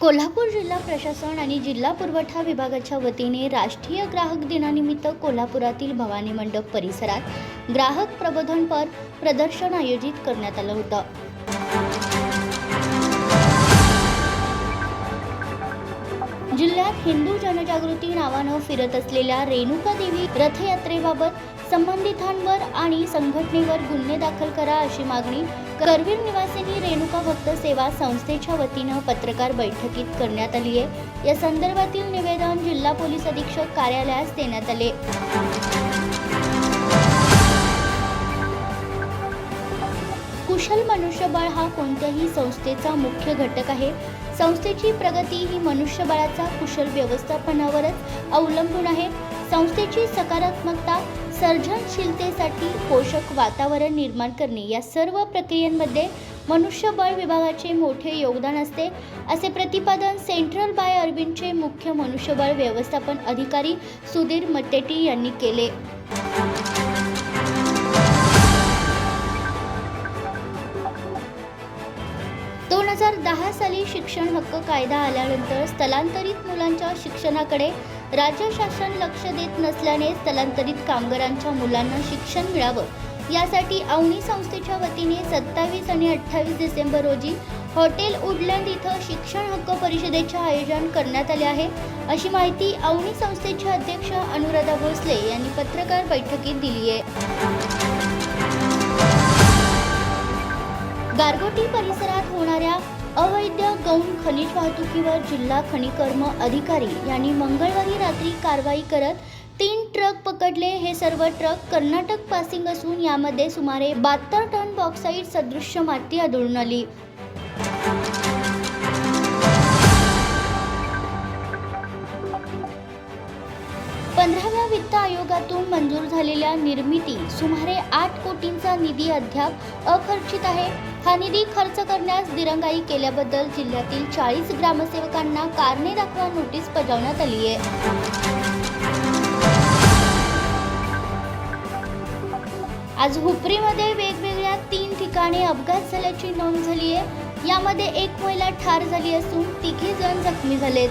कोल्हापूर जिल्हा प्रशासन आणि जिल्हा पुरवठा विभागाच्या वतीने राष्ट्रीय ग्राहक दिनानिमित्त कोल्हापुरातील भवानी मंडप परिसरात ग्राहक प्रबोधनपर प्रदर्शन आयोजित करण्यात आलं होतं. जिल्ह्यात हिंदू जनजागृती नावानं फिरत असलेल्या रेणुका देवी रथयात्रेबाबत संबंधितांवर आणि संघटनेवर गुन्हे दाखल करा अशी मागणी करवीर निवासिनी रेणुका भक्त सेवा संस्थेच्या वतीनं पत्रकार बैठकीत करण्यात आली आहे. या संदर्भातील निवेदन जिल्हा पोलीस अधीक्षक कार्यालयास देण्यात आले. कुशल मनुष्यबळ हा कोणत्याही संस्थेचा मुख्य घटक आहे. संस्थेची प्रगती ही मनुष्यबळाचा कुशल व्यवस्थापनावरच अवलंबून आहे. संस्थेची सकारात्मकता सर्जनशीलतेसाठी पोषक वातावरण निर्माण करणे या सर्व प्रक्रियांमध्ये मनुष्यबळ विभागाचे मोठे योगदान असते. असे प्रतिपादन सेंट्रल बाय अरविंदचे मुख्य मनुष्यबळ व्यवस्थापन अधिकारी सुधीर मट्टेटी यांनी केले. दोन हजार दहा साली शिक्षण हक्क कायदा आल्यानंतर स्थलांतरित मुलांच्या शिक्षणाकडे राज्य शासन लक्ष देत नसल्याने स्थलांतरित कामगारांच्या मुलांना शिक्षण मिळावं. यासाठी अवनी संस्थेच्या वतीने सत्तावीस आणि अठ्ठावीस डिसेंबर रोजी हॉटेल उडलँड इथं शिक्षण हक्क परिषदेचे आयोजन करण्यात आले आहे. अशी माहिती अवनी संस्थेचे अध्यक्ष अनुराधा भोसले यांनी पत्रकार बैठकीत दिली आहे. गारगोटी परिसरात होणाऱ्या अवैध गौण खनिज वाहतुकीवर जिल्हा खनिकर्म अधिकारी यांनी मंगळवारी रात्री कारवाई करत तीन ट्रक पकडले. हे सर्व ट्रक कर्नाटक पासिंग असून यामध्ये सुमारे बहात्तर टन बॉक्साईट सदृश्य माती आढळून आली. पंधराव्या वित्त आयोगातून झालेल्या निर्मिती सुमारे आठ कोटींचा निधी अद्याप अखर्चित आहे. हा निधी खर्च करण्यास दिरंगाई केल्याबद्दल जिल्ह्यातील चाळीस ग्रामसेवकांना कारणे दाखवा नोटीस बजावण्यात आली आहे. आज हुपरीमध्ये वेगवेगळ्या तीन ठिकाणी अपघात झाल्याची नोंद झाली आहे यामध्ये एक महिला ठार झाली असून तिघे जण जखमी झालेत.